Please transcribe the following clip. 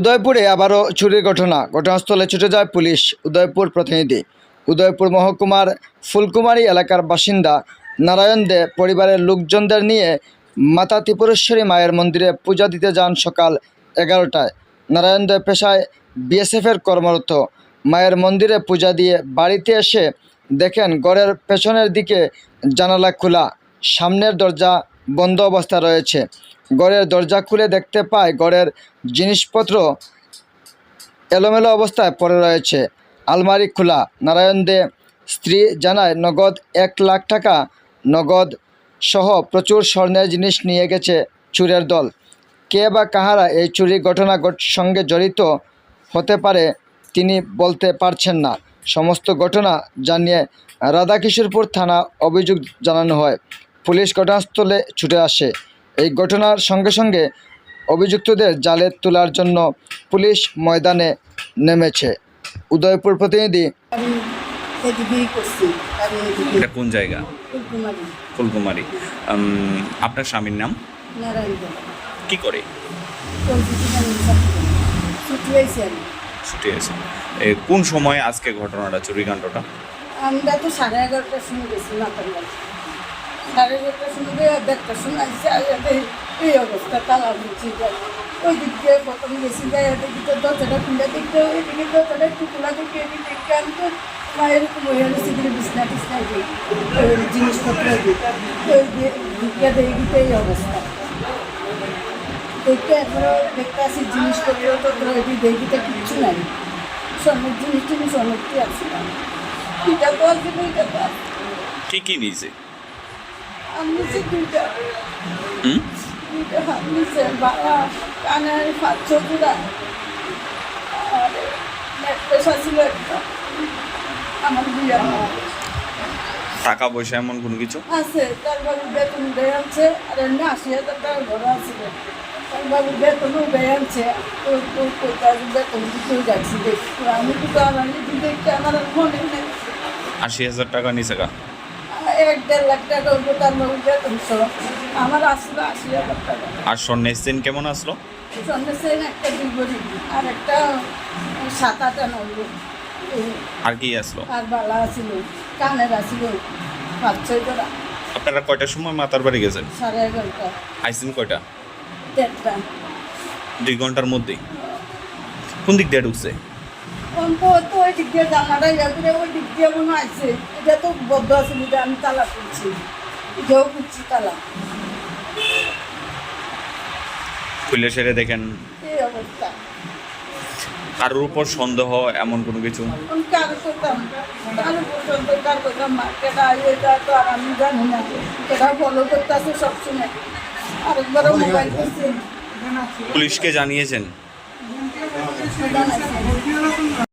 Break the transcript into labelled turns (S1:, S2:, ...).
S1: উদয়পুরে আবারও চুরির ঘটনা। ঘটনাস্থলে ছুটে যায় পুলিশ, উদয়পুর প্রতিনিধি। উদয়পুর মহকুমার ফুলকুমারী এলাকার বাসিন্দা নারায়ণ দে পরিবারের লোকজনদের নিয়ে মাতা ত্রিপুরেশ্বরী মায়ের মন্দিরে পূজা দিতে যান সকাল এগারোটায়। নারায়ণ দে পেশায় বিএসএফের কর্মরত। মায়ের মন্দিরে পূজা দিয়ে বাড়িতে এসে দেখেন ঘরের পেছনের দিকে জানালা খোলা। সামনের দরজা বন্ধ অবস্থা রয়েছে। ঘরের দরজা খুলে দেখতে পায় ঘরের জিনিসপত্র এলোমেলো অবস্থায় পড়ে রয়েছে। আলমারি খোলা। নারায়ণ দে স্ত্রী জানায়, নগদ এক লাখ টাকা। নগদ সহ প্রচুর স্বর্ণের জিনিস নিয়ে গেছে চুরের দল। কে বা কাহারা এই চুরি ঘটনা সঙ্গে জড়িত হতে পারে তিনি বলতে পারছেন না। সমস্ত ঘটনা জানিয়ে রাধাকিশোরপুর থানা অভিযোগ জানানো হয়। পুলিশ ঘটনাস্থলে ছুটে আসে। এই ঘটনার সঙ্গে সঙ্গে অভিযুক্তদের জালে তোলার জন্য পুলিশ ময়দানে নেমেছে। উদয়পুর প্রতিনিধি
S2: এটা কোন জায়গা?
S3: ফুলকুমারি।
S2: ফুলকুমারি। আপনার স্বামীর নাম? কি করে?
S3: ছুটি
S2: আছে কোন সময় আজকে ঘটনাটা চুরিকাণ্ডটা?
S3: আমরা তো সাড়ে এগারোটার সময় গেছি সাড়ে এগারোটার সময় গিয়ে দেড়টার সময় আসছে এদের এই অবস্থা তালা বলছি ওই দিক দিয়ে প্রথম গেছি, যাই ওদের দিকে দরজাটা খুলে দেখতে এদিকে দরজাটা একটু খোলা দেখে এদিকে দেখতে আমি তো মায়ের বইয়া রয়েছে দিকে বিছনা টিছনা দিই জিনিসপত্র দিই ওই দিয়ে দেয় দিতে এই অবস্থা। দেখতে একবারও দেখতে আসি জিনিসপত্র পত্র এটি দেখিতে কিচ্ছু নাই। স্বর্ণের জিনিস টিনিস তো তো
S2: কি কি নিয়েছে।
S3: নিচে দুইটা
S2: হুম
S3: দুইটা হাত নিচে কানের হাত আর ছিল একটা আমার বিয়া
S2: টাকা পয়সা এমন কোনো কিছু?
S3: আছে তার বাবু বেতন উঠে আনছে আর এমনি আশি হাজার টাকা ঘর আছে তার বাবু বেতন উঠে আনছে তো তো তো তার বেতন দিতে যাচ্ছি দেখি। আমি তো আর আমার মনে নেই।
S2: আশি হাজার টাকা কা?
S3: এক দেড় লাখ টাকা উঠবো তার বাবু বেতন আমার আসলো আশি হাজার টাকা।
S2: আর স্বর্ণের চেন কেমন আসলো?
S3: সন্ধ্যে সেন একটা দুই ভরি আর একটা সাত আট আনা
S2: আর কি আসলো?
S3: আর বালা কানের পাঁচ ছয়
S2: আপনারা কয়টার সময় মাতার বাড়ি গেছেন?
S3: সাড়ে এগারোটা।
S2: আইসিন কয়টা?
S3: দেড়টা।
S2: দুই ঘণ্টার মধ্যেই। কোন দিক দিয়ে ঢুকছে?
S3: অন্ত তো ওই দিক দিয়ে ইয়াদের ওই দিক দিয়ে মনে আছে এটা তো বদ্ধ আছে এটা আমি তালা করছি এটাও করছি তালা।
S2: খুলে সেরে দেখেন।
S3: এই অবস্থা।
S2: কারোর উপর সন্দেহ এমন কোনো কিছু?
S3: তো
S2: পুলিশকে জানিয়েছেন?